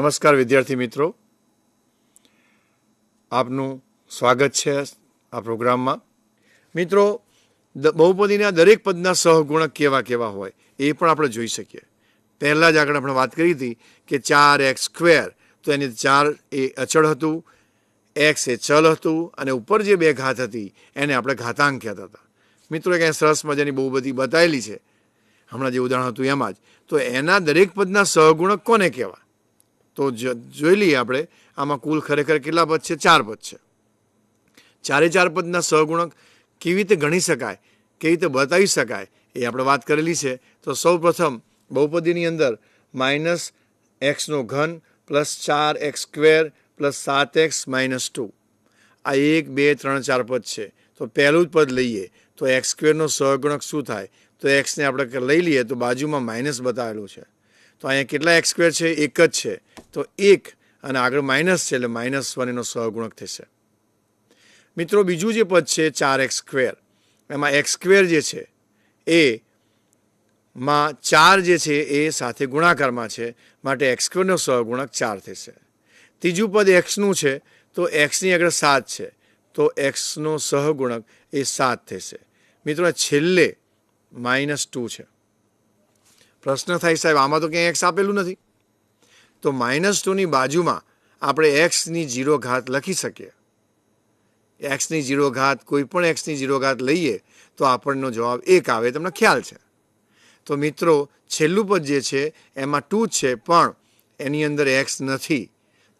નમસ્કાર વિદ્યાર્થી મિત્રો. આપનું સ્વાગત છે આ પ્રોગ્રામમાં. મિત્રો બહુપદીના દરેક પદના સહગુણક કેવા કેવા હોય એ પણ આપણે જોઈ શકીએ. પહેલાં જ આગળ આપણે વાત કરી હતી કે ચાર એક્સ સ્ક્વેર, તો એની ચાર એ અચળ હતું, એક્સ એ ચલ હતું, અને ઉપર જે બે ઘાત હતી એને આપણે ઘાતાંક કહેતા હતા. મિત્રો ક્યાંય સરસ મજાની બહુ બધી બતાવેલી છે. હમણાં જે ઉદાહરણ હતું એમાં જ. તો એના દરેક પદના સહગુણક કોને કહેવાય? તો જોઈ લઈએ આપણે, આમાં કુલ ખરેખર કેટલા પદ છે? ચાર પદ છે. ચારે ચાર પદના સહગુણક કેવી રીતે ગણી શકાય, કેવી રીતે બતાવી શકાય, એ આપણે વાત કરેલી છે. તો સૌ પ્રથમ, બહુપદીની અંદર માઇનસ એક્સનો ઘન પ્લસ ચાર એક્સ સ્ક્વેર પ્લસ સાત એક્સ માઇનસ ટુ. આ એક, બે, ત્રણ, ચાર પદ છે. તો પહેલું જ પદ લઈએ, તો એક્સ સ્ક્વેરનો સહગુણક શું થાય? તો એક્સને આપણે લઈ લઈએ, તો બાજુમાં માઇનસ બતાવેલું છે. તો અહીંયા કેટલા એક્સ સ્ક્વેર છે? એક જ છે. તો એક અને આગળ માઇનસ છે એટલે માઇનસ વન એનો સહગુણક થશે. મિત્રો, બીજું જે પદ છે ચાર એક્સ સ્ક્વેર એમાં એક્સ સ્ક્વેર જે છે, એ માં ચાર જે છે, એ સાથે ગુણાકારમાં છે. માટે એક્સ સ્ક્વેરનો સહગુણક ચાર થશે. ત્રીજું પદ એક્સનું છે, તો એક્સની આગળ સાત છે. તો એક્સનો સહગુણક એ સાત થશે. મિત્રો છેલ્લે માઇનસ ટુ છે. પ્રશ્ન થાય સાહેબ, આમાં તો ક્યાંય એક્સ આપેલું નથી. તો માઇનસ ટુની બાજુમાં આપણે એક્સની જીરો ઘાત લખી શકીએ. એક્સની જીરો ઘાત, કોઈ પણ એક્સની જીરો ઘાત લઈએ, તો આપણનો જવાબ એક આવે. તમને ખ્યાલ છે? તો મિત્રો, છેલ્લું પદ જે છે, એમાં ટુ છે, પણ એની અંદર એક્સ નથી.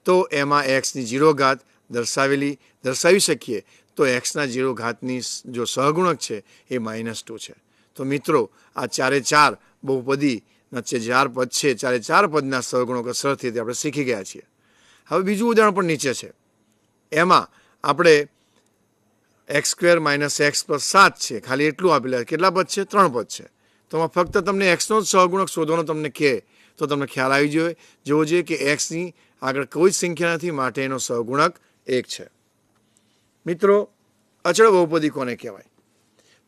તો એમાં એક્સની જીરો ઘાત દર્શાવેલી, દર્શાવી શકીએ. તો એક્સના જીરો ઘાતની જો સહગુણક છે, એ માઇનસ ટુ છે. તો મિત્રો, આ ચારે ચાર બહુપદીના જે ચાર પદ છે, ચારે ચાર પદના સહગુણો કસરતથી રીતે આપણે શીખી ગયા છીએ. હવે બીજું ઉદાહરણ પણ નીચે છે. એમાં આપણે x square minus x plus સાત છે. ખાલી એટલું આપેલા કેટલા પદ છે? ત્રણ પદ છે. તો એમાં ફક્ત તમને એક્સનો જ સહગુણક શોધવાનો તમને કહે તો તમને ખ્યાલ આવી જોઈએ જોવો જોઈએ કે એક્સની આગળ કોઈ જ સંખ્યા નથી, માટે એનો સહગુણક એક છે. મિત્રો, અચળ બહુપદી કોને કહેવાય?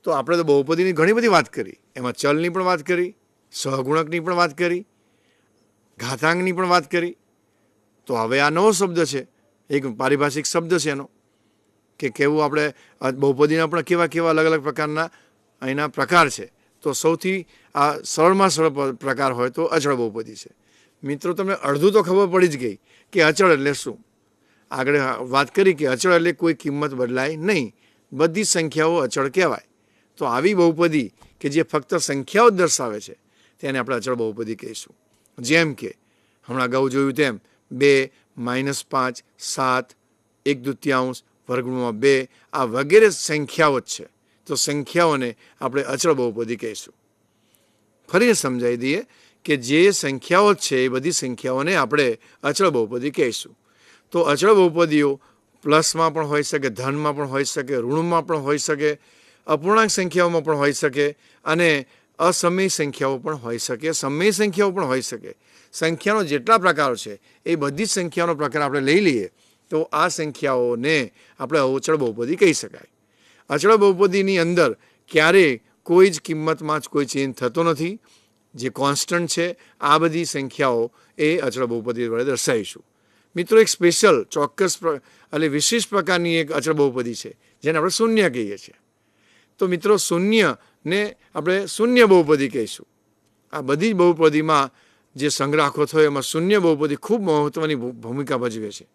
તો આપણે તો બહુપદીની ઘણી બધી વાત કરી. એમાં ચલની પણ વાત કરી. સહગુણકની પણ વાત કરી, ઘાતાંકની પણ વાત કરી. તો હવે આ નવો શબ્દ છે, એક પારિભાષિક શબ્દ છે એનો, કે કેવું આપણે બહુપદીના પણ કેવા કેવા અલગ અલગ પ્રકારના અહીંના પ્રકાર છે. તો સૌથી આ સરળમાં સરળ પ્રકાર હોય તો અચળ બહુપદી છે. મિત્રો, તમને અડધું તો ખબર પડી જ ગઈ કે અચળ એટલે શું? આગળ વાત કરી કે અચળ એટલે કોઈ કિંમત બદલાય નહીં. બધી સંખ્યાઓ અચળ કહેવાય. તો આવી બહુપદી કે જે ફક્ત સંખ્યાઓ જ દર્શાવે છે તેને આપણે અચળ બહુપદી કહીશું. જેમ કે, હમણાં અગાઉ જોયું તેમ, બે માઇનસ પાંચ, સાત, એક દૃત્યાંશ, વર્ગમૂળમાં બે, આ વગેરે સંખ્યાઓ જ છે. તો સંખ્યાઓને આપણે અચળ બહુપદી કહીશું. ફરીને સમજાવી દઈએ કે જે સંખ્યાઓ છે, એ બધી સંખ્યાઓને આપણે અચળ બહુપદી કહીશું. તો અચળ બહુપદીઓ પ્લસમાં પણ હોઈ શકે, ધનમાં પણ હોઈ શકે, ઋણમાં પણ હોઈ શકે, અપૂર્ણાંક સંખ્યાઓમાં પણ હોઈ શકે અને અસમય સંખ્યાઓ પણ હોઈ શકે, સમય સંખ્યાઓ પણ હોઈ શકે. સંખ્યાનો જેટલા પ્રકારો છે, એ બધી જ સંખ્યાનો પ્રકાર આપણે લઈ લઈએ, તો આ સંખ્યાઓને આપણે અચળ બહુપદી કહી શકાય. અચળ બહુપદીની અંદર ક્યારેય કોઈ જ કિંમતમાં જ કોઈ ચેન્જ થતો નથી. જે કોન્સ્ટન્ટ છે, આ બધી સંખ્યાઓ એ અચળ બહુપદી વડે દર્શાવીશું. મિત્રો, એક સ્પેશિયલ, ચોક્કસ એટલે વિશિષ્ટ પ્રકારની એક અચળ બહુપદી છે, જેને આપણે શૂન્ય કહીએ છીએ. તો મિત્રો શૂન્યને આપણે શૂન્ય બહુપદી કહીશું. આ બધી જ બહુપદીમાં જે સંગ્રાહકો થયો એમાં શૂન્ય બહુપદી ખૂબ મહત્ત્વની ભૂમિકા ભજવે છે.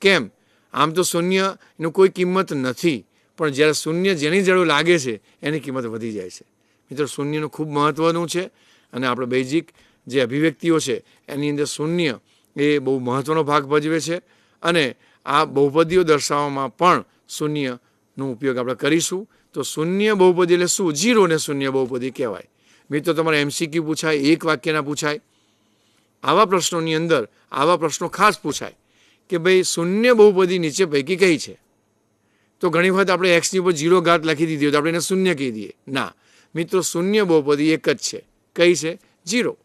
કેમ? આમ તો શૂન્ય એનું કોઈ કિંમત નથી, પણ જ્યારે શૂન્ય જેની જરૂર લાગે છે, એની કિંમત વધી જાય છે. મિત્રો શૂન્યનું ખૂબ મહત્ત્વનું છે અને આપણે બેઝિક જે અભિવ્યક્તિઓ છે, એની અંદર શૂન્ય એ બહુ મહત્ત્વનો ભાગ ભજવે છે અને આ બહુપદીઓ દર્શાવવામાં પણ શૂન્યનો ઉપયોગ આપણે કરીશું. તો શૂન્ય બહુપદી એટલે શું? જીરો ને શૂન્ય બહુપદી કહેવાય. મિત્રો, તમારે એમસીક્યુ પૂછાય, એક વાક્યના પૂછાય. આવા પ્રશ્નોની અંદર આવા પ્રશ્નો ખાસ પૂછાય કે ભાઈ શૂન્ય બહુપદી નીચે પૈકી કઈ છે? તો ઘણી વખત આપણે એક્સની ઉપર જીરો ઘાત લખી દીધી હોય તો આપણે એને શૂન્ય કહી દઈએ. ના. મિત્રો, શૂન્ય બહુપદી એક જ છે. કઈ છે? જીરો.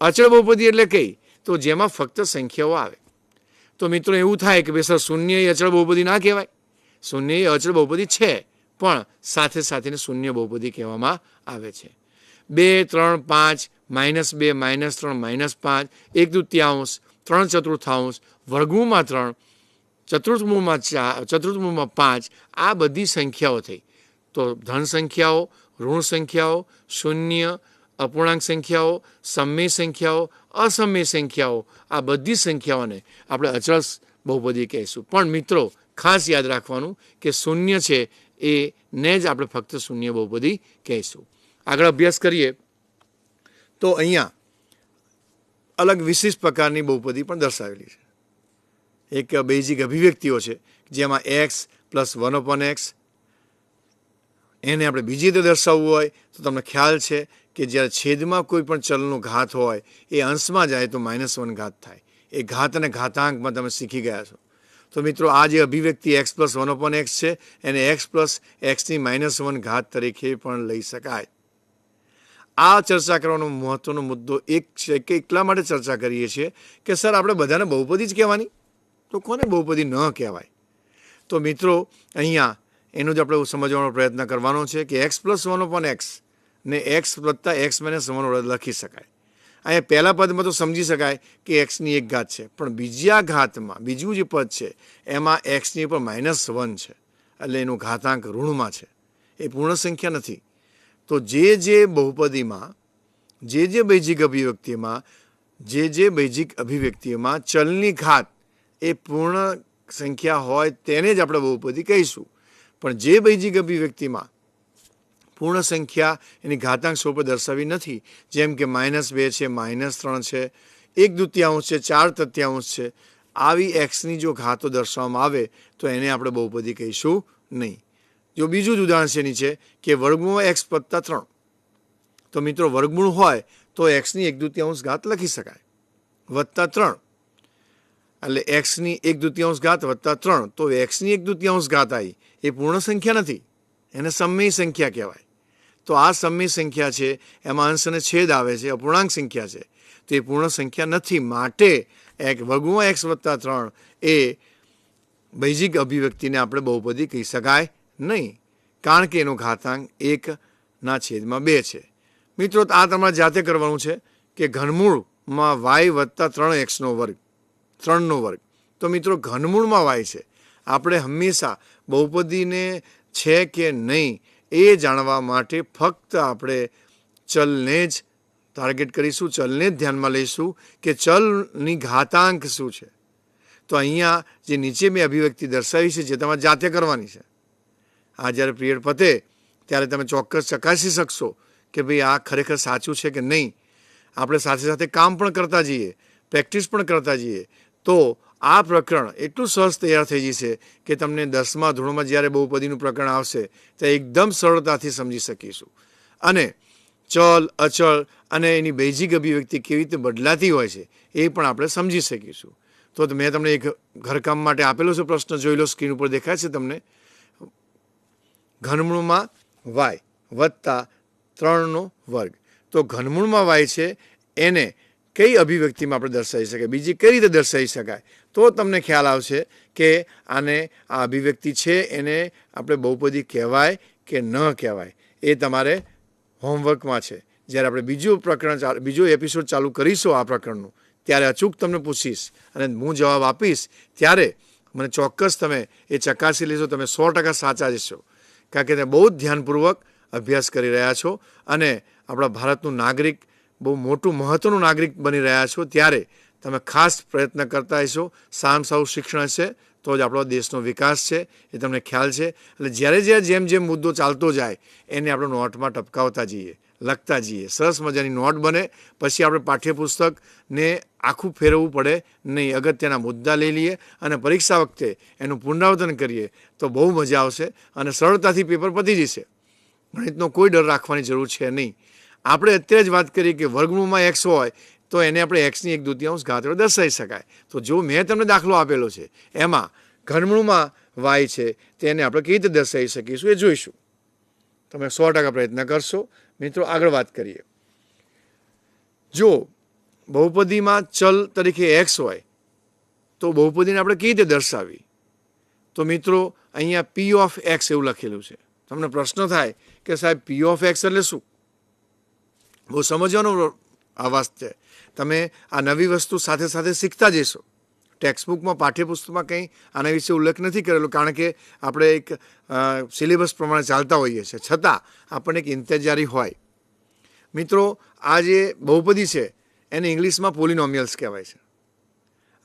અચળ બહુપદી એટલે કઈ? તો જેમાં ફક્ત સંખ્યાઓ આવે. તો મિત્રો, એવું થાય કે ભાઈ, સર, શૂન્ય એ અચળ બહુપદી ના કહેવાય? શૂન્ય એ અચળ બહુપદી છે. પણ સાથે સાથેને શૂન્ય બહુપદી કહેવામાં આવે છે. બે, ત્રણ, પાંચ, માઇનસ બે, માઇનસ ત્રણ, માઇનસ પાંચ, એક તૃતીયાંશ, ત્રણ ચતુર્થાંશ વર્ગમૂળમાં ત્રણ ચતુર્થમૂળમાં ચાર ચતુર્થમૂળમાં પાંચ, આ બધી સંખ્યાઓ થઈ. તો ધન સંખ્યાઓ, ઋણ સંખ્યાઓ, શૂન્ય, અપૂર્ણાંક સંખ્યાઓ, સમય સંખ્યાઓ, અસમય સંખ્યાઓ, આ બધી સંખ્યાઓને આપણે અચળ બહુપદી કહીશું. પણ મિત્રો, ખાસ યાદ રાખવાનું કે શૂન્ય છે એ ને જ આપણે ફક્ત શૂન્ય બહુપદી કહીશું. આગળ અભ્યાસ કરીએ. તો અહીંયા અલગ વિશિષ્ટ પ્રકારની બહુપદી પણ દર્શાવેલી છે. એક બેઝિક અભિવ્યક્તિઓ છે જેમાં x plus one upon x એને આપણે બીજી રીતે દર્શાવવું હોય તો તમને ખ્યાલ છે કે જ્યારે છેદમાં કોઈ પણ ચલનો ઘાત હોય, એ અંશમાં જાય તો માઇનસ વન ઘાત થાય. એ ઘાત અને ઘાતાંકમાં તમે શીખી ગયા છો. તો મિત્રો, આ જે અભિવ્યક્તિ x plus one upon x છે, એને એક્સ પ્લસ એક્સની માઇનસ વન ઘાત તરીકે પણ લઈ શકાય. આ ચર્ચા કરવાનો મહત્વનો મુદ્દો એક છે કે એટલા માટે ચર્ચા કરીએ છીએ કે સર, આપણે બધાને બહુપદી જ કહેવાની? તો કોને બહુપદી ન કહેવાય? તો મિત્રો, અહીંયા એનું જ આપણે સમજવાનો પ્રયત્ન કરવાનો છે કે x plus one upon x ને એક્સ વત્તા એક્સ માઇનસ વન લખી શકાય. અહીંયા પહેલા પદમાં તો સમજી શકાય કે એક્સની એક ઘાત છે. પણ બીજા ઘાતમાં, બીજું જે પદ છે, એમાં એક્સની ઉપર માઇનસ વન છે. એટલે એનું ઘાતાંક ઋણમાં છે. એ પૂર્ણ સંખ્યા નથી. તો જે જે બહુપદીમાં, જે જે બૈજિક અભિવ્યક્તિમાં, જે જે બૈજિક અભિવ્યક્તિમાં ચલની ઘાત એ પૂર્ણ સંખ્યા હોય તેને જ આપણે બહુપદી કહીશું. પણ જે બૈજિક અભિવ્યક્તિમાં પૂર્ણ સંખ્યા એની ઘાતાંક સ્વરૂપે દર્શાવી નથી. જેમ કે માઇનસ બે છે, માઇનસ ત્રણ છે, એક દ્વિતીયાંશ છે, ચાર તૃતીયાંશ છે. આવી એક્સની જો ઘાતો દર્શાવવામાં આવે, તો એને આપણે બહુપદી કહીશું નહીં. જો બીજું જ ઉદાહરણ છે નીચે, કે વર્ગમૂળ એક્સ વત્તા ત્રણ. તો મિત્રો, વર્ગમૂળ હોય, તો એક્સની એક દ્વિતીયાંશ ઘાત લખી શકાય. વત્તા ત્રણ. એટલે એક્સની એક દ્વિતીયાંશ ઘાત વત્તા ત્રણ. તો એક્સની એક દ્વિતીયાંશ ઘાત આવી એ પૂર્ણ સંખ્યા નથી. એને સમય સંખ્યા કહેવાય. તો આ સમી સંખ્યા છે, એમાં અંશ અને છેદ આવે છે, અપૂર્ણાંક સંખ્યા છે. તો પૂર્ણ સંખ્યા નથી. માટે એક વર્ગમાં એક્સ વત્તા ત્રણ એ બૈજિક અભિવ્યક્તિને આપણે બહુપદી કહી શકાય નહીં. કારણ કે એનો ઘાતાંક એકના છેદમાં બે છે. મિત્રો, આ તમારે જાતે કરવાનું છે કે ઘનમૂળમાં વાય વત્તા ત્રણ એક્સનો વર્ગ ત્રણનો વર્ગ. તો મિત્રો, ઘનમૂળમાં વાય છે. આપણે હંમેશા બહુપદીને છે કે નહીં એ જાણવા માટે ફક્ત આપણે ચલને જ ટાર્ગેટ કરીશું, ચલને જ ધ્યાનમાં લઈશું કે ચલની ઘાતાંક શું છે. તો અહીંયા જે નીચે મેં અભિવ્યક્તિ દર્શાવી છે, જે તમારે જાતે કરવાની છે. આ જ્યારે પિરિયડ પતે, ત્યારે તમે ચોક્કસ ચકાસી શકશો કે ભાઈ આ ખરેખર સાચું છે કે નહીં. આપણે સાથે સાથે કામ પણ કરતા જઈએ, પ્રેક્ટિસ પણ કરતા જઈએ. તો આ પ્રકરણ એટલું સહજ તૈયાર થઈ જશે કે તમને દસમા ધોરણમાં જ્યારે બહુપદીનું પ્રકરણ આવશે, તો એકદમ સરળતાથી સમજી શકીશું. અને ચલ, અચળ અને એની બેઝિક અભિવ્યક્તિ કેવી રીતે બદલાતી હોય છે, એ પણ આપણે સમજી શકીશું. તો મેં તમને એક ઘરકામ માટે આપેલો છે પ્રશ્ન, જોઈ લો સ્ક્રીન ઉપર દેખાય છે તમને. ઘનમૂળમાં વાય વત્તા ત્રણનો વર્ગ. તો ઘનમૂળમાં વાય છે, એને કઈ અભિવ્યક્તિમાં આપણે દર્શાવી શકાય? બીજી કઈ રીતે દર્શાવી શકાય? તો તમને ખ્યાલ આવશે કે આને આ અભિવ્યક્તિ છે, એને આપણે બહુપદી કહેવાય કે ન કહેવાય. એ તમારે હોમવર્કમાં છે. જ્યારે આપણે બીજું પ્રકરણ બીજો એપિસોડ ચાલુ કરીશું આ પ્રકરણનું, ત્યારે અચૂક તમને પૂછીશ અને હું જવાબ આપીશ, ત્યારે મને ચોક્કસ તમે એ ચકાસી લેશો તમે સો ટકા સાચા જશો કારણ કે તમે બહુ જ ધ્યાનપૂર્વક અભ્યાસ કરી રહ્યા છો અને આપણા ભારતનું નાગરિક બહુ મોટું મહત્ત્વનું નાગરિક બની રહ્યા છો, ત્યારે તમે ખાસ પ્રયત્ન કરતા હશો. સામ સારું શિક્ષણ હશે તો જ આપણો દેશનો વિકાસ છે, એ તમને ખ્યાલ છે. એટલે જ્યારે જ્યારે જેમ જેમ મુદ્દો ચાલતો જાય, એને આપણે નોટમાં ટપકાવતા જઈએ, લખતા જઈએ. સરસ મજાની નોટ બને, પછી આપણે પાઠ્યપુસ્તકને આખું ફેરવવું પડે, નહીં, અગત્યના મુદ્દા લઈ લઈએ અને પરીક્ષા વખતે એનું પુનરાવર્તન કરીએ, તો બહુ મજા આવશે અને સરળતાથી પેપર પતી જશે. ગણિતનો કોઈ ડર રાખવાની જરૂર છે નહીં. આપણે અત્યારે જ વાત કરીએ કે વર્ગમૂળમાં એક્સ હોય તો એને આપણે એક્સની એક દ્વિતીયાંશ ઘાત દર્શાવી શકાય. તો જો મેં તમને દાખલો આપેલો છે, એમાં ઘનમૂળમાં વાય છે તેને આપણે કેવી રીતે દર્શાવી શકીશું એ જોઈશું. તમે સો ટકા પ્રયત્ન કરશો. મિત્રો, આગળ વાત કરીએ. જો બહુપદીમાં ચલ તરીકે એક્સ હોય, તો બહુપદીને આપણે કેવી રીતે દર્શાવી? તો મિત્રો, અહીંયા પી ઓફ એક્સ એવું લખેલું છે. તમને પ્રશ્ન થાય કે સાહેબ પી ઓફ એક્સ એટલે શું? બહુ સમજવાનો આવાસ છે. તમે આ નવી વસ્તુ સાથે સાથે શીખતા જશો ટેક્સ્ટબુકમાં પાઠ્યપુસ્તકમાં કંઈ આના વિશે ઉલ્લેખ નથી કરેલો, કારણ કે આપણે એક સિલેબસ પ્રમાણે ચાલતા હોઈએ છીએ. છતાં આપણને એક ઇન્તેજારી હોય. મિત્રો, આ જે બહુપદી છે, એને ઇંગ્લિશમાં પોલિનોમિયલ્સ કહેવાય છે.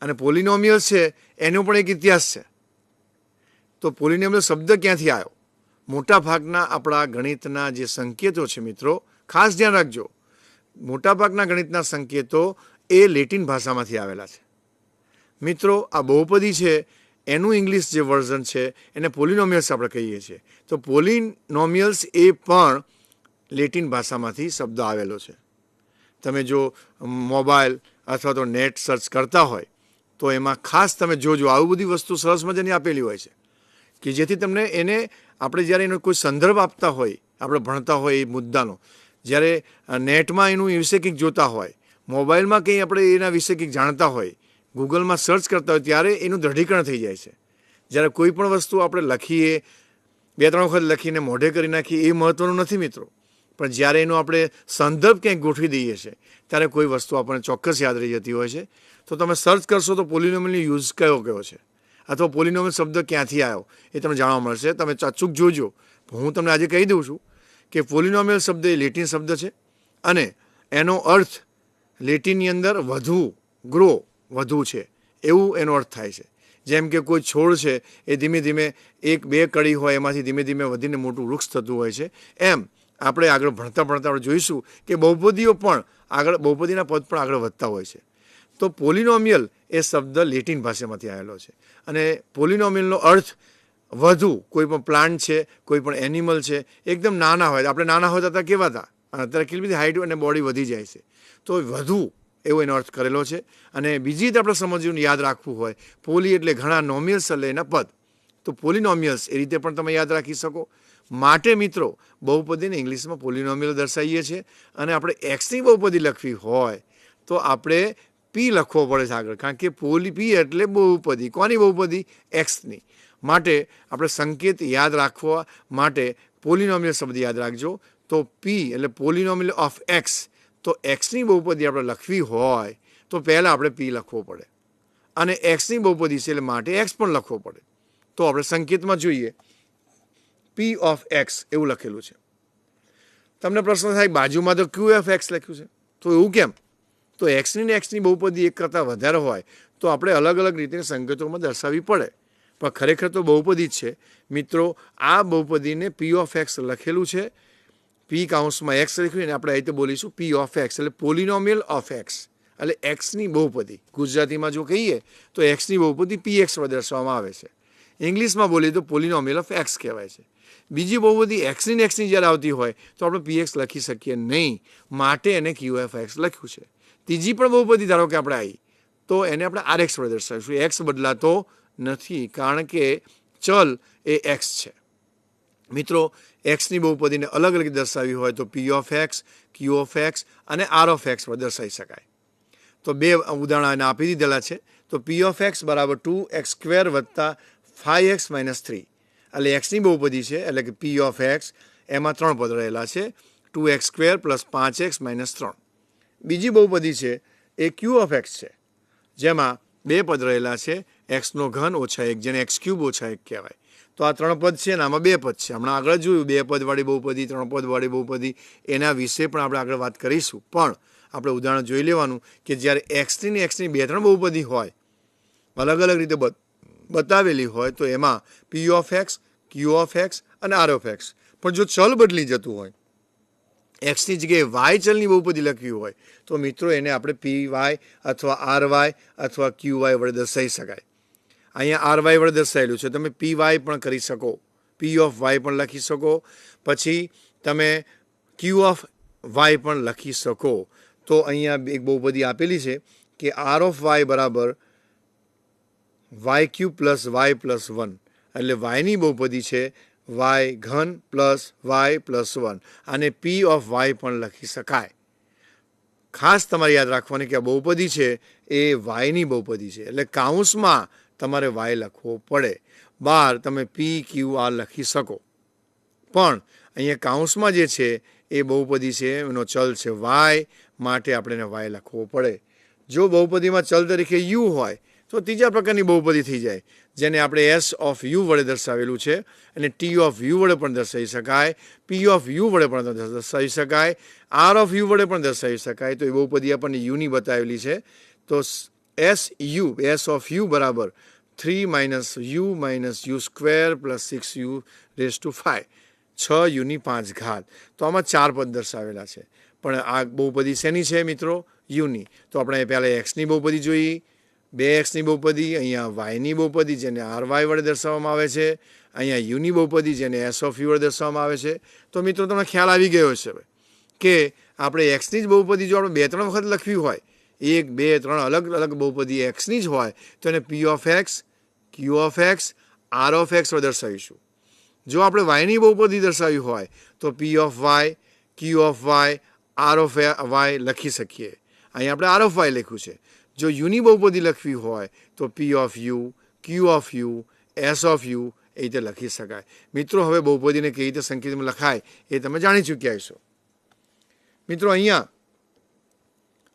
અને પોલિનોમિયલ્સ છે, એનો પણ એક ઇતિહાસ છે. તો પોલિનોમિયલ શબ્દ ક્યાંથી આવ્યો? મોટા ભાગના આપણા ગણિતના જે સંકેતો છે મિત્રો, ખાસ ધ્યાન રાખજો. મોટાભાગના ગણિતના સંકેતો એ લેટિન ભાષામાંથી આવેલા છે. મિત્રો, આ બહુપદી છે, એનું ઇંગ્લિશ જે વર્ઝન છે, એને પોલિનોમિયલ્સ આપણે કહીએ છીએ. તો પોલિનોમિયલ્સ એ પણ લેટિન ભાષામાંથી શબ્દ આવેલો છે. તમે જો મોબાઈલ અથવા તો નેટ સર્ચ કરતા હોય, તો એમાં ખાસ તમે જોજો, આવી બધી વસ્તુ સરસ મજાની આપેલી હોય છે. કે જેથી તમને એને, આપણે જ્યારે એનો કોઈ સંદર્ભ આપતા હોય, આપણે ભણતા હોય એ મુદ્દાનો જ્યારે નેટમાં એનું વિશે કંઈક જોતા હોય, મોબાઈલમાં કંઈ આપણે એના વિશે કંઈક જાણતા હોય, ગૂગલમાં સર્ચ કરતા હોય, ત્યારે એનું દ્રઢીકરણ થઈ જાય છે. જ્યારે કોઈ પણ વસ્તુ આપણે લખીએ બે ત્રણ વખત લખીને મોઢે કરી નાખીએ, એ મહત્ત્વનું નથી મિત્રો. પણ જ્યારે એનો આપણે સંદર્ભ ક્યાંક ગોઠવી દઈએ છીએ ત્યારે કોઈ વસ્તુ આપણને ચોક્કસ યાદ રહી જતી હોય છે. તો તમે સર્ચ કરશો તો પોલિનોમિયલની યુઝ કયો કયો છે? અથવા પોલિનોમિયલ શબ્દ ક્યાંથી આવ્યો? એ તમને જાણવા મળશે. તમે અચૂક જોજો. હું તમને આજે કહી દઉં છું કે પોલિનોમિયલ શબ્દ એ લેટિન શબ્દ છે અને એનો અર્થ લેટિનની અંદર વધુ, ગ્રો, વધુ છે. એવું એનો અર્થ થાય છે. જેમ કે કોઈ છોડ છે એ ધીમે ધીમે એક, બે કડી હોય, એમાંથી ધીમે ધીમે વધીને મોટું વૃક્ષ થતું હોય છે. એમ આપણે આગળ ભણતા ભણતા આપણે જોઈશું કે બહુપદીઓ પણ આગળ, બહુપદીના પદ પણ આગળ વધતા હોય છે. તો પોલિનોમિયલ એ શબ્દ લેટિન ભાષામાંથી આવેલો છે. અને પોલિનોમિયલનો અર્થ વધુ, કોઈ પણ પ્લાન્ટ છે, કોઈ પણ એનિમલ છે, એકદમ નાના હોય. આપણે નાના હોય હતા કેવા હતા? અત્યારે કેટલી બધી હાઇટ અને બોડી વધી જાય છે. તો વધુ એવો એનો અર્થ કરેલો છે. અને બીજી રીતે આપણે સમજવું યાદ રાખવું હોય પોલી એટલે ઘણા નોમિયલ્સ એટલે એના પદ. તો પોલિનોમિયલ્સ એ રીતે પણ તમે યાદ રાખી શકો. માટે મિત્રો બહુપદીને ઇંગ્લિશમાં પોલિનોમિયલ દર્શાવીએ છીએ. અને આપણે એક્સની બહુપદી લખવી હોય, તો આપણે પી લખવો પડે છે આગળ. કારણ કે પોલી પી એટલે બહુપદી. કોની બહુપદી? એક્સની માટે આપણે સંકેત યાદ રાખવા માટે પોલિનોમિયલ શબ્દ યાદ રાખજો. તો પી એટલે પોલિનોમિયલ ઓફ એક્સ તો એક્સની બહુપદી આપણે લખવી હોય, તો પહેલાં આપણે પી લખવો પડે. અને એક્સની બહુપદી છે એટલે માટે એક્સ પણ લખવો પડે. તો આપણે સંકેતમાં જોઈએ. પી ઓફ એક્સ એવું લખેલું છે. તમને પ્રશ્ન થાય, બાજુમાં તો ક્યુ એફ એક્સ લખ્યું છે. તો એવું કેમ? તો એક્સની ને એક્સની બહુપદી એક કરતાં વધારે હોય, તો આપણે અલગ અલગ રીતે સંકેતોમાં દર્શાવવી પડે. પણ ખરેખર તો બહુપદી જ છે. મિત્રો, આ બહુપદીને પી ઓફ એક્સ લખેલું છે. પી કાઉન્સમાં એક્સ લખ્યું અને આપણે અહીં તો બોલીશું પી ઓફ એક્સ એટલે પોલિનોમિયલ ઓફ એક્સ એટલે એક્સની બહુપદી. ગુજરાતીમાં જો કહીએ, તો એક્સની બહુપદી પી એક્સ દર્શાવવામાં આવે છે. ઇંગ્લિશમાં બોલીએ તો પોલિનોમિયલ ઓફ એક્સ કહેવાય છે. બીજી બહુપદી એક્સની એક્સની જ્યારે આવતી હોય, તો આપણે પી એક્સ લખી શકીએ નહીં. માટે એને ક્યુ એફ એક્સ લખ્યું છે. ત્રીજી પણ બહુપદી ધારો કે આપણે આવી તો એને આપણે આર એક્સ વડે દર્શાવીશું. એક્સ બદલાતો નથી, કારણ કે ચલ એ એક્સ છે. મિત્રો એક્સની બહુપદીને અલગ અલગ દર્શાવી હોય તો p of x q of x અને આર ઓફ એક્સ પર દર્શાવી શકાય. તો બે ઉદાહરણ એને આપી દીધેલા છે. તો પી ઓફ એક્સ બરાબર ટુ એક્સ સ્ક્વેર વત્તા ફાઈવ એક્સ માઇનસ થ્રી એટલે એક્સની બહુપદી છે, એટલે કે પી ઓફ એક્સ એમાં ત્રણ પદ રહેલા છે. ટુ એક્સ સ્ક્વેર પ્લસ પાંચ એક્સ માઇનસ ત્રણ. બીજી બહુપદી છે, એ ક્યુ ઓફ એક્સ છે. જેમાં બે પદ રહેલા છે એક્સનો ઘન ઓછા એક, જેને એક્સ ક્યુબ ઓછા એક કહેવાય. તો આ ત્રણ પદ છે ને આમાં બે પદ છે. હમણાં આગળ જોયું, બે પદવાળી બહુપદી, ત્રણ પદવાળી બહુપદી, એના વિશે પણ આપણે આગળ વાત કરીશું. પણ આપણે ઉદાહરણ જોઈ લેવાનું કે જ્યારે એક્સની એક્સની બે ત્રણ બહુપદી હોય, અલગ અલગ રીતે બતાવેલી હોય, તો એમાં p of x q of x અને આર ઓફ એક્સ પણ જો ચલ બદલી જતું હોય, એક્સની જગ્યાએ વાય ચલની બહુપદી લખ્યું હોય, તો મિત્રો એને આપણે પી વાય અથવા આર વાય અથવા ક્યુ વાય વડે દર્શાવી શકાય. અહીંયા આર વાય વડે દર્શાવેલું છે. તમે પી વાય પણ કરી શકો. પી ઓફ વાય પણ લખી શકો. પછી તમે ક્યુ ઓફ વાય પણ લખી શકો. તો અહીંયા એક બહુપદી આપેલી છે કે આર ઓફ વાય બરાબર y cube plus y plus one એટલે વાયની બહુપદી છે. વાય ઘન પ્લસ વાય પ્લસ વન અને પી ઓફ વાય પણ લખી શકાય. ખાસ તમારે યાદ રાખવાની કે આ બહુપદી છે. એ વાયની બહુપદી છે. એટલે કાઉન્સમાં તમારે વાય લખવો પડે. બહાર તમે પી ક્યુ આર લખી શકો. પણ અહીંયા કાઉન્સમાં જે છે, એ બહુપદી છે, એનો ચલ છે વાય, માટે આપણે એને વાય લખવો પડે. જો બહુપદીમાં ચલ તરીકે યુ હોય, તો ત્રીજા પ્રકારની બહુપદી થઈ જાય, જેને આપણે એસ ઓફ યુ વડે દર્શાવેલું છે, અને ટી ઓફ યુ વડે પણ દર્શાવી શકાય પી ઓફ યુ વડે પણ દર્શાવી શકાય આર ઓફ યુ વડે પણ દર્શાવી શકાય. તો એ બહુપદી આપણને યુની બતાવેલી છે. તો s u s of u બરાબર. Three minus u minus u square plus six u raise to five છ યુની પાંચ ઘાત. તો આમાં ચાર પદ દર્શાવેલા છે. પણ આ બહુપદી શેની છે મિત્રો? યુની તો આપણે પહેલાં એક્સની બહુપદી જોઈ. બે એક્સની બહુપદી, અહીંયા વાયની બહુપદી, જેને આર વાય વડે દર્શાવવામાં આવે છે. અહીંયા યુની બહુપદી, જેને એસ ઓફ યુ વડે દર્શાવવામાં આવે છે. તો મિત્રો, તમને ખ્યાલ આવી ગયો છે કે આપણે એક્સની જ બહુપદી જો આપણે બે ત્રણ વખત લખવી હોય એક, બે, ત્રણ અલગ અલગ બહુપદી એક્સની જ હોય, તો એને p of x q of x r of x દર્શાવીશું. જો આપણે વાયની બહુપદી દર્શાવી હોય, તો p of y q of y r of y લખી શકીએ. અહીં આપણે આર ઓફ વાય લખ્યું છે. જો યુની બહુપદી લખવી હોય, તો p of u q of u s of u એ રીતે લખી શકાય. મિત્રો, હવે બહુપદીને કેવી રીતે સંકેતમાં લખાય એ તમે જાણી ચૂક્યા છો મિત્રો, અહીંયા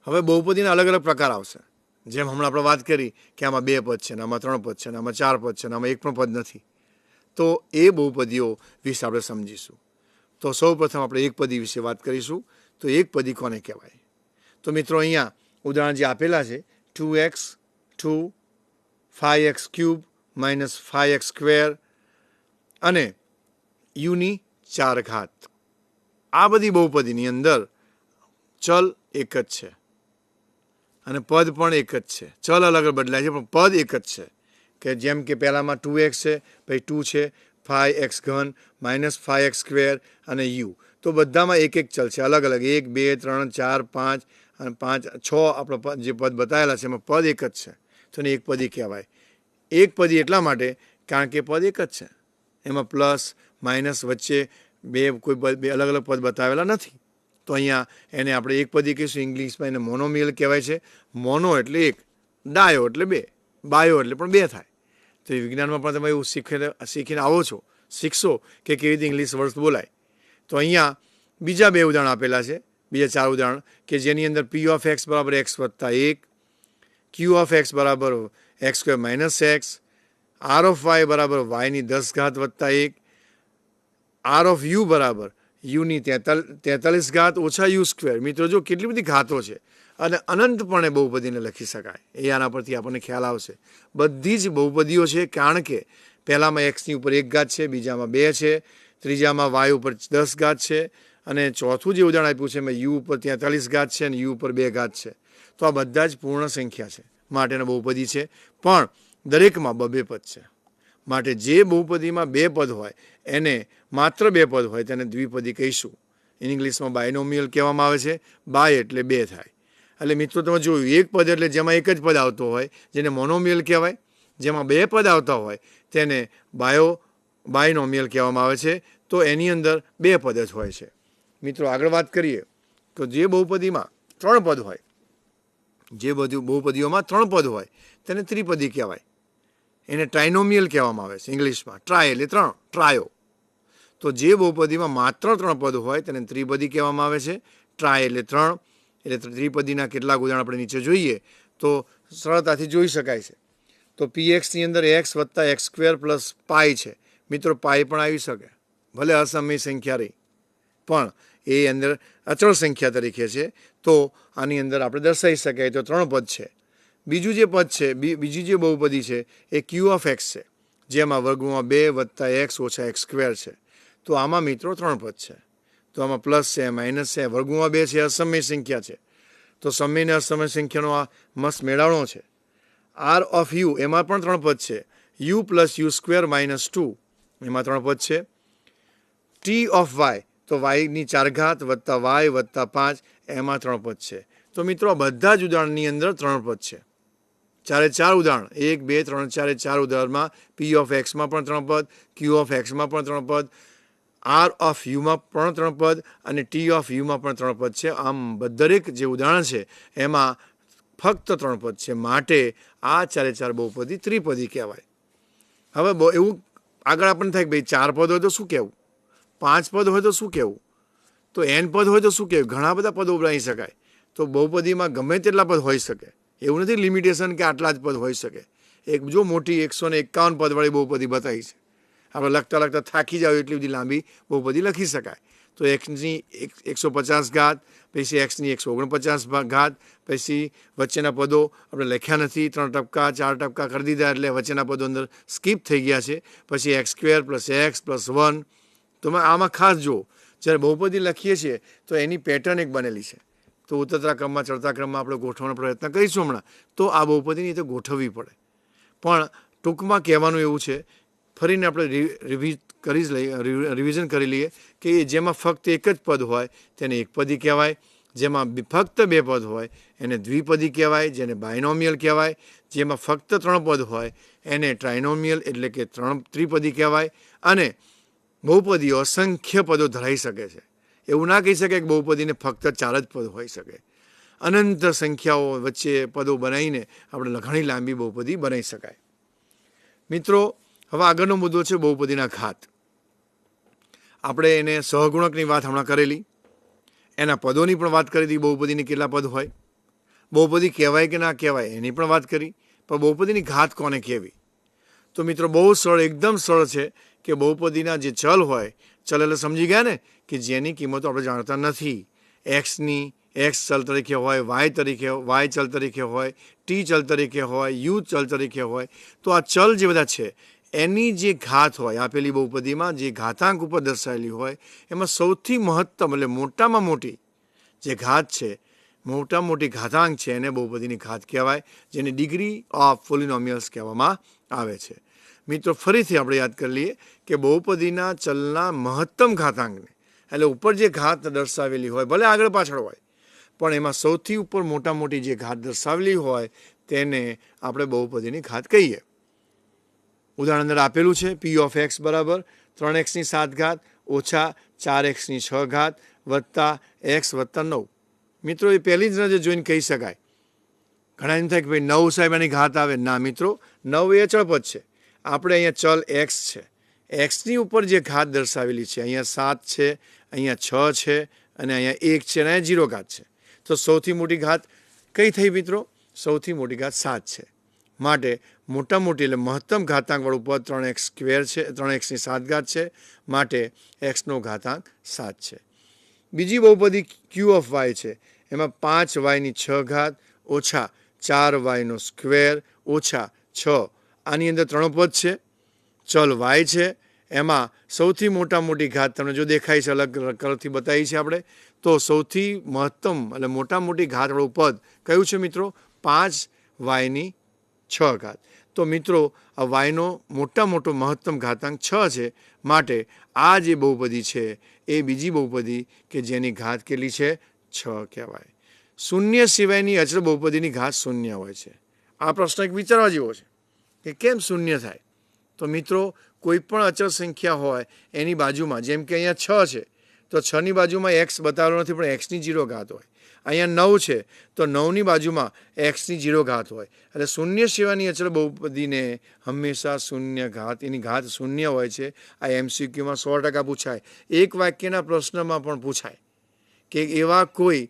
હવે બહુપદીના અલગ અલગ પ્રકાર આવશે. જેમ હમણાં આપણે વાત કરી કે આમાં બે પદ છે ને આમાં ત્રણ પદ છે ને આમાં ચાર પદ છે ને આમાં એક પણ પદ નથી. તો એ બહુપદીઓ વિશે આપણે સમજીશું. તો સૌ પ્રથમ આપણે એકપદી વિશે વાત કરીશું. તો એક પદી કોને કહેવાય? તો મિત્રો અહીંયા ઉદાહરણ જે આપેલા છે, two x, two, five x cube minus five x square અને યુની ચાર ઘાત આ બધી બહુપદીની અંદર ચલ એક જ છે. અને પદ પણ એક જ છે. ચલ અલગ બદલાય છે, પણ પદ એક જ છે. કે જેમ કે પહેલામાં ટુ એક્સ છે, પછી ટુ છે ફાઇવ એક્સ ઘન, માઇનસ ફાઇવ એક્સ સ્ક્વેર અને યુ. તો બધામાં એક એક ચલ છે, અલગ અલગ. એક, બે, ત્રણ, ચાર, પાંચ અને પાંચ, છ આપણો જે પદ બતાવેલા છે, એમાં પદ એક જ છે. તો એને એક પદી કહેવાય. એક પદી એટલા માટે કારણ કે પદ એક જ છે. એમાં પ્લસ, માઇનસ વચ્ચે બે કોઈ બે અલગ અલગ પદ બતાવેલા નથી. તો અહીંયા એને આપણે એક પદી કહીશું, ઇંગ્લિશમાં એને મોનોમિયલ કહેવાય છે. મોનો એટલે એક, ડાયો એટલે બે, બાયો એટલે પણ બે થાય. તો એ વિજ્ઞાનમાં પણ તમે એવું શીખીને શીખીને આવો છો, શીખશો કે કેવી રીતે ઇંગ્લિશ વર્ષ બોલાય. તો અહીંયા બીજા બે ઉદાહરણ આપેલા છે, બીજા ચાર ઉદાહરણ, કે જેની અંદર પી ઓફ એક્સ બરાબર એક્સ વત્તા એક ક્યુ ઓફ એક્સ બરાબર x square minus x r of y બરાબર વાયની દસ ઘાત વત્તા એક આર ઓફ યુ બરાબર યુની તેતાલીસ ઘાત ઓછા યુ સ્ક્વેર. મિત્રો, જો કેટલી બધી ઘાતો છે, અને અનંતપણે બહુપદીને લખી શકાય, એ આના પરથી આપણને ખ્યાલ આવશે. બધી જ બહુપદીઓ છે, કારણ કે પહેલામાં એક્સની ઉપર એક ઘાત છે, બીજામાં બે છે, ત્રીજામાં વાય ઉપર દસ ઘાત છે, અને ચોથું જે ઉદાહરણ આપ્યું છે મેં યુ ઉપર તેતાલીસ ઘાત છે, અને યુ ઉપર બે ઘાત છે. તો આ બધા જ પૂર્ણ સંખ્યા છે, માટેના બહુપદી છે. પણ દરેકમાં બબે પદ છે. માટે જે બહુપદીમાં બે પદ હોય એને માત્ર બે પદ હોય તેને દ્વિપદી કહીશું. ઇંગ્લિશમાં બાયનોમિયલ કહેવામાં આવે છે બાય એટલે બે થાય. એટલે મિત્રો, તમે જોયું એક પદ એટલે જેમાં એક જ પદ આવતો હોય, જેને મોનોમિયલ કહેવાય, જેમાં બે પદ આવતા હોય, તેને બાયો બાયનોમિયલ કહેવામાં આવે છે, તો એની અંદર બે પદ જ હોય છે. મિત્રો, આગળ વાત કરીએ, તો જે બહુપદીમાં ત્રણ પદ હોય, જે બધું બહુપદીઓમાં ત્રણ પદ હોય, તેને ત્રિપદી કહેવાય. એને ટ્રાઇનોમિયલ કહેવામાં આવે છે ઇંગ્લિશમાં ટ્રાય એટલે ત્રણ ટ્રાયો તો જે બહુપદીમાં માત્ર ત્રણ પદ હોય તેને ત્રિપદી કહેવામાં આવે છે. ટ્રાય એટલે ત્રણ, એટલે ત્રિપદીના કેટલાક ઉદાહરણ આપણે નીચે જોઈએ તો સરળતાથી જોઈ શકાય છે. તો પી એક્સની અંદર એક્સ વત્તા એક્સ સ્ક્વેર પ્લસ પાય છે. મિત્રો પાય પણ આવી શકે. ભલે અસમય સંખ્યા રહી, પણ એ અંદર અચળ સંખ્યા તરીકે છે. તો આની અંદર આપણે દર્શાવી શકાય તો ત્રણ પદ છે. બીજું જે પદ છે બીજી જે બહુપદી છે, એ ક્યુ ઓફ એક્સ છે. જેમાં વર્ગમાં બે વત્તા એક્સ ઓછા એક્સ સ્ક્વેર છે. તો આમાં મિત્રો ત્રણ પદ છે. તો આમાં પ્લસ છે, માઇનસ છે, વર્ગમાં બે છે, અસમય સંખ્યા છે. તો સમય અને અસમય સંખ્યાનો આ મસ્ત મેળાવણો છે. આર ઓફ યુ એમાં પણ ત્રણ પદ છે. U plus u square minus two એમાં ત્રણ પદ છે. ટી ઓફ વાય તો વાયની ચાર ઘાત વત્તા વાય વત્તા પાંચ, એમાં ત્રણ પદ છે. તો મિત્રો બધા જ ઉદાહરણની અંદર ત્રણ પદ છે. ચારે ચાર ઉદાહરણ. એક, બે, ત્રણ, ચારે ચાર ઉદાહરણમાં પી ઓફ એક્સમાં પણ ત્રણ પદ ક્યુ ઓફ એક્સમાં પણ ત્રણ પદ આર ઓફ યુમાં પણ ત્રણ પદ અને ટી ઓફ યુમાં પણ ત્રણ પદ છે. આમ દરેક જે ઉદાહરણ છે, એમાં ફક્ત ત્રણ પદ છે. માટે આ ચારે ચાર બહુપદી ત્રિપદી કહેવાય. હવે એવું આગળ આપણને થાય કે ભાઈ ચાર પદ હોય તો શું કહેવું? પાંચ પદ હોય તો શું કહેવું? તો એન પદ હોય તો શું કહેવું? ઘણા બધા પદો ઉભરાઈ શકાય. તો બહુપદીમાં ગમે તેટલા પદ હોઈ શકે. એવું નથી લિમિટેશન કે આટલા જ પદ હોઈ શકે. એક જો મોટી એકસો ને એકાવન પદવાળી બહુપદી બતાવી છે. આપણે લખતા લખતા થાકી જાવ એટલી બધી લાંબી બહુપદી લખી શકાય. તો એક્સની એક એકસો પચાસ ઘાત, પછી એક્સની એકસો ઓગણપચાસ ઘાત, પછી વચ્ચેના પદો આપણે લખ્યા નથી, ત્રણ ટપકા, ચાર ટપકા કરી દીધા એટલે વચ્ચેના પદો અંદર સ્કીપ થઈ ગયા છે. પછી x square plus x plus one. તો આમાં ખાસ જુઓ, જ્યારે બહુપદી લખીએ છીએ, તો એની પેટર્ન એક બનેલી છે. તો ઉતરતા ક્રમમાં, ચડતા ક્રમમાં આપણે ગોઠવવાનો પ્રયત્ન કરીશું હમણાં. તો આ બહુપદીની તો ગોઠવવી પડે. પણ ટૂંકમાં કહેવાનું એવું છે ફરીને આપણે રિવિઝ કરી જ લઈએ રિવિઝન કરી લઈએ કે જેમાં ફક્ત એક જ પદ હોય તેને એકપદી કહેવાય. જેમાં ફક્ત બે પદ હોય એને દ્વિપદી કહેવાય, જેને બાયનોમિયલ કહેવાય. જેમાં ફક્ત ત્રણ પદ હોય એને ટ્રાઇનોમિયલ એટલે કે ત્રણ ત્રિપદી કહેવાય. અને બહુપદીઓ અસંખ્ય પદો ધરાઈ શકે છે. એવું ના કહી શકે કે બહુપદીને ફક્ત ચાર જ પદ હોઈ શકે. અનંત સંખ્યાઓ વચ્ચે પદો બનાવીને આપણે ઘણી લાંબી બહુપદી બનાવી શકાય. મિત્રો હવે આગળનો મુદ્દો છે બહુપદીના ઘાત. આપણે એને સહગુણકની વાત હમણાં કરેલી. એના પદોની પણ વાત કરી હતી બહુપદીની કેટલા પદ હોય. બહુપદી કહેવાય કે ના કહેવાય, એની પણ વાત કરી. પણ બહુપદીની ઘાત કોને કહેવી? તો મિત્રો, બહુ સરળ, એકદમ સરળ છે કે બહુપદીના જે ચલ હોય, ચલ એટલે સમજી ગયા ને કે જેની કિંમતો આપણે જાણતા નથી. એક્સની એક્સ ચલ તરીકે હોય વાય તરીકે વાય ચલ તરીકે હોય ટી ચલ તરીકે હોય યુ ચલ તરીકે હોય. તો આ ચલ જે બધા છે એની જે ઘાત હોય, આપેલી બહુપદીમાં જે ઘાતાંક ઉપર દર્શાવેલી હોય, એમાં સૌથી મહત્તમ એટલે મોટામાં મોટી જે ઘાત છે મોટા મોટી ઘાતાંક છે, એને બહુપદીની ઘાત કહેવાય, જેને ડિગ્રી ઓફ પોલિનોમિયલ્સ કહેવામાં આવે છે. મિત્રો, ફરીથી આપણે યાદ કરી લઈએ કે બહુપદીના ચલના મહત્તમ ઘાતાંકને, એટલે ઉપર જે ઘાત દર્શાવેલી હોય, ભલે આગળ પાછળ હોય, પણ એમાં સૌથી ઉપર મોટા મોટી જે ઘાત દર્શાવેલી હોય, તેને આપણે બહુપદીની ઘાત કહીએ. ઉદાહરણ અંદર આપેલું છે પી ઓફ એક્સ બરાબર, ત્રણ એક્સની સાત ઘાત, ઓછા ચાર એક્સની છ ઘાત, વત્તા એક્સ વત્તા નવ. મિત્રો, એ પહેલી જ નજર જોઈને કહી શકાય. ઘણા એમ થાય કે ભાઈ નવ સાહેબ એની ઘાત આવે. ના મિત્રો, નવ એ અચળપદ છે. આપણે અહીંયા ચલ એક્સ છે. એક્સની ઉપર જે ઘાત દર્શાવેલી છે, અહીંયા સાત છે, અહીંયા છ છે અને અહીંયા એક છે અને અહીંયા જીરો ઘાત છે. તો સૌથી મોટી ઘાત કઈ થઈ મિત્રો? સૌથી મોટી ઘાત સાત છે. માટે મોટા મોટી એટલે મહત્તમ ઘાતાંકવાળું પદ ત્રણ એક્સ સ્ક્વેર છે, ત્રણ એક્સની સાત ઘાત છે, માટે એક્સનો ઘાતાંક સાત છે. બીજી બહુપદી ક્યુ ઓફ વાય છે. એમાં પાંચ વાયની છ ઘાત, ઓછા ચાર વાયનો સ્ક્વેર, ઓછા છ. આની અંદર ત્રણ પદ છે. ચલ વાય છે. એમાં સૌથી મોટા મોટી ઘાત તમને જો દેખાય છે, અલગ કલરથી બતાવી છે આપણે, તો સૌથી મહત્તમ એટલે મોટા મોટી ઘાતવાળું પદ કયું છે મિત્રો? પાંચ વાયની છ ઘાત. તો મિત્રો, આ વાયનો મોટા મોટો મહત્તમ ઘાતાંક છ છે. માટે આ જે બહુપદી છે, એ બીજી બહુપદી કે જેની ઘાત કેટલી છે? છ કહેવાય. શૂન્ય સિવાયની અચળ બહુપદીની ઘાત શૂન્ય હોય છે. આ પ્રશ્ન એક વિચારવા જેવો છે કે કેમ શૂન્ય થાય? તો મિત્રો, કોઈ પણ અચળ સંખ્યા હોય એની બાજુમાં, જેમ કે અહીંયા છ છે, તો છની બાજુમાં એક્સ બતાવેલો નથી, પણ એક્સની જીરો ઘાત હોય. અહીંયા નવ છે, તો નવની બાજુમાં એક્સની જીરો ઘાત હોય. એટલે શૂન્ય સિવાયની અચળ બહુપદીને હંમેશા શૂન્ય ઘાત, એની ઘાત શૂન્ય હોય છે. આ એમસીક્યુમાં સો ટકા પૂછાય. એક વાક્યના પ્રશ્નમાં પણ પૂછાય કે એવા કોઈ,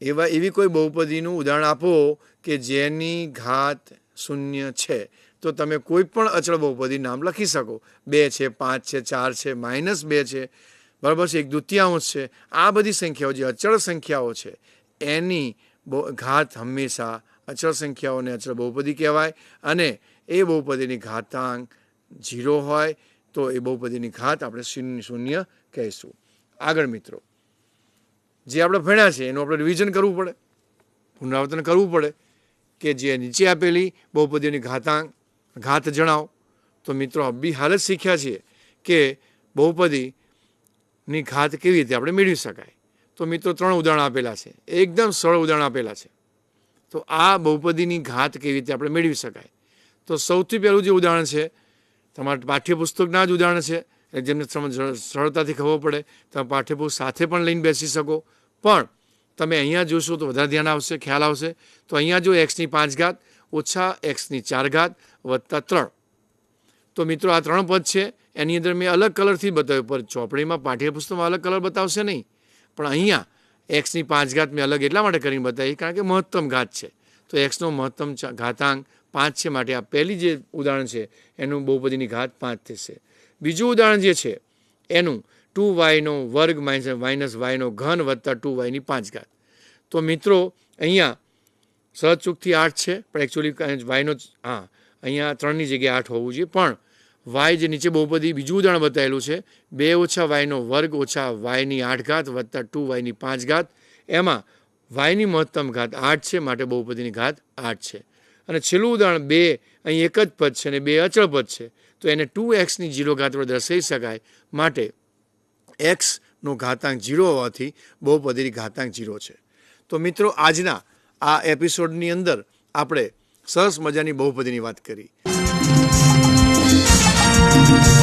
એવા, એવી કોઈ બહુપદીનું ઉદાહરણ આપો કે જેની ઘાત શૂન્ય છે. તો તમે કોઈ પણ અચળ બહુપદી નામ લખી શકો. બે છે, પાંચ છે, ચાર છે, માઇનસ બે છે. બરાબર છે? એક દ્વિતીયાંશ છે. આ બધી સંખ્યાઓ જે અચળ સંખ્યાઓ છે, એની ઘાત હંમેશા અચળ સંખ્યાઓને અચળ બહુપદી કહેવાય અને એ બહુપદીની ઘાતાંક ઝીરો હોય તો એ બહુપદીની ઘાત આપણે શૂન્ય શૂન્ય કહીશું. આગળ મિત્રો, જે આપણે ભણ્યા છે, એનું આપણે રિવિઝન કરવું પડે. પુનરાવર્તન કરવું પડે કે જે નીચે આપેલી બહુપદીની ઘાતાંક, ઘાત જણાવો. તો મિત્રો બી હાલ જ શીખ્યા છીએ કે બહુપદીની ઘાત કેવી રીતે આપણે મેળવી શકાય? તો મિત્રો ત્રણ ઉદાહરણ આપેલા છે. એકદમ સરળ ઉદાહરણ આપેલા છે. તો આ બહુપદીની ઘાત કેવી રીતે આપણે મેળવી શકાય? તો સૌથી પહેલું જે ઉદાહરણ છે, તમારા પાઠ્યપુસ્તકના જ ઉદાહરણ છે જેમને સરળતાથી ખબર પડે, તમે પાઠ્યપુસ્તક સાથે પણ લઈને બેસી શકો. પણ તમે અહીંયા જોશો તો વધારે ધ્યાન આવશે, ખ્યાલ આવશે. તો અહીંયા જો એક્સની પાંચ ઘાત ઓછા એક્સની ચાર ઘાત વત્તા ત્રણ. તો મિત્રો આ ત્રણ પદ છે. એની અંદર મેં અલગ કલરથી બતાવ્યું, પણ ચોપડીમાં પાઠ્યપુસ્તકમાં અલગ કલર બતાવશે નહીં. પણ અહીંયા એક્સની પાંચ ઘાત મેં અલગ એટલા માટે કરીને બતાવી, કારણ કે મહત્તમ ઘાત છે. તો એક્સનો મહત્તમ ઘાતાંક પાંચ છે માટે આ પહેલી જે ઉદાહરણ છે, એનું બહુપદીની ઘાત પાંચ થશે. બીજું ઉદાહરણ જે છે, એનું ટુ વાયનો વર્ગ માઇનસ માઇનસ વાયનો ઘન વત્તા ટુ વાયની પાંચ ઘાત. તો મિત્રો, અહીંયા સહજચૂકથી આઠ છે, પણ એકચ્યુઅલી વાયનો હા, અહીંયા ત્રણની જગ્યાએ આઠ હોવું જોઈએ. પણ વાય જે નીચે બહુપદી બીજું ઉદાહરણ બતાવેલું છે, બે ઓછા વાયનો વર્ગ ઓછા વાયની આઠ ઘાત વત્તા ટુ વાયની પાંચ ઘાત. એમાં વાયની મહત્તમ ઘાત આઠ છે, માટે બહુપદીની ઘાત આઠ છે. અને છેલ્લું ઉદાહરણ, બે અહીં એક જ પદ છે અને બે અચળ પદ છે. તો એને ટુ એક્સની જીરો ઘાત વડે દર્શાવી શકાય. માટે એક્સનો ઘાતાંક જીરો હોવાથી બહુપદીની ઘાતાંક જીરો છે. તો મિત્રો, આજના આ એપિસોડની અંદર આપણે સરસ મજાની બહુપદીની વાત કરી. Thank you.